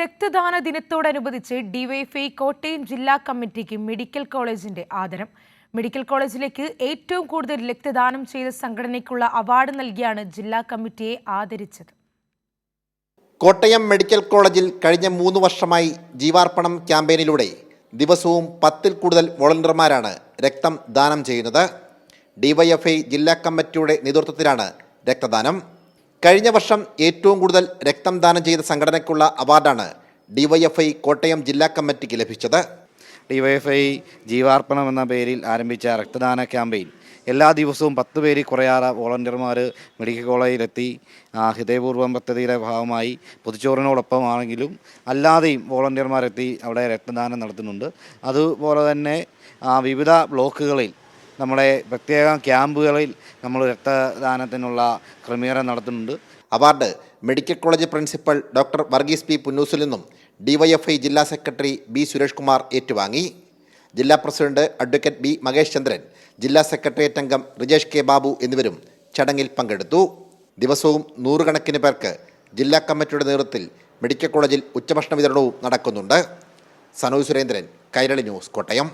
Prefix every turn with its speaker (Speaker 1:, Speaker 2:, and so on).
Speaker 1: രക്തദാന ദിനത്തോടനുബന്ധിച്ച് ഡിവൈഎഫ്ഐ കോട്ടയം ജില്ലാ കമ്മിറ്റിക്ക് മെഡിക്കൽ കോളേജിന്റെ ആദരം. മെഡിക്കൽ കോളേജിലേക്ക് ഏറ്റവും കൂടുതൽ രക്തദാനം ചെയ്ത സംഘടനയ്ക്കുള്ള അവാർഡ് നൽകിയാണ് ജില്ലാ കമ്മിറ്റിയെ ആദരിച്ചത്.
Speaker 2: കോട്ടയം മെഡിക്കൽ കോളേജിൽ കഴിഞ്ഞ മൂന്ന് വർഷമായി ജീവാർപ്പണം ക്യാമ്പയിനിലൂടെ ദിവസവും പത്തിൽ കൂടുതൽ വോളണ്ടിയർമാരാണ് രക്തം ദാനം ചെയ്യുന്നത്. ഡിവൈഎഫ്ഐ ജില്ലാ കമ്മിറ്റിയുടെ നേതൃത്വത്തിലാണ് രക്തദാനം. കഴിഞ്ഞ വർഷം ഏറ്റവും കൂടുതൽ രക്തം ദാനം ചെയ്ത സംഘടനയ്ക്കുള്ള അവാർഡാണ് ഡിവൈഎഫ്ഐ കോട്ടയം ജില്ലാ കമ്മിറ്റിക്ക് ലഭിച്ചത്.
Speaker 3: ഡിവൈഎഫ്ഐ ജീവാർപ്പണം എന്ന പേരിൽ ആരംഭിച്ച രക്തദാന ക്യാമ്പയിൻ എല്ലാ ദിവസവും പത്ത് പേരിൽ കുറയാതെ വോളണ്ടിയർമാർ മെഡിക്കൽ കോളേജിലെത്തി ഹൃദയപൂർവം പദ്ധതിയുടെ ഭാഗമായി പൊതുച്ചോറിനോടൊപ്പമാണെങ്കിലും അല്ലാതെയും വോളണ്ടിയർമാരെത്തി അവിടെ രക്തദാനം നടത്തുന്നുണ്ട്. അതുപോലെ തന്നെ വിവിധ ബ്ലോക്കുകളിൽ നമ്മുടെ പ്രത്യേക ക്യാമ്പുകളിൽ നമ്മൾ രക്തദാനത്തിനുള്ള ക്രമീകരണം നടത്തുന്നുണ്ട്.
Speaker 2: Award medical college principal doctor Varghese P പുന്നൂസിൽ നിന്നും ഡിവൈഎഫ്ഐ ജില്ലാ സെക്രട്ടറി ബി സുരേഷ് കുമാർ ഏറ്റുവാങ്ങി. ജില്ലാ president advocate B Mahesh Chandran ജില്ലാ സെക്രട്ടേറിയറ്റ് അംഗം റിജേഷ് കെ ബാബു എന്നിവരും ചടങ്ങിൽ പങ്കെടുത്തു. ദിവസവും നൂറുകണക്കിന് പേർക്ക് ജില്ലാ കമ്മിറ്റിയുടെ നേതൃത്വത്തിൽ മെഡിക്കൽ കോളേജിൽ ഉച്ചഭക്ഷണ വിതരണവും നടക്കുന്നുണ്ട്. സനോജ് സുരേന്ദ്രൻ കൈരളി ന്യൂസ് കോട്ടയം.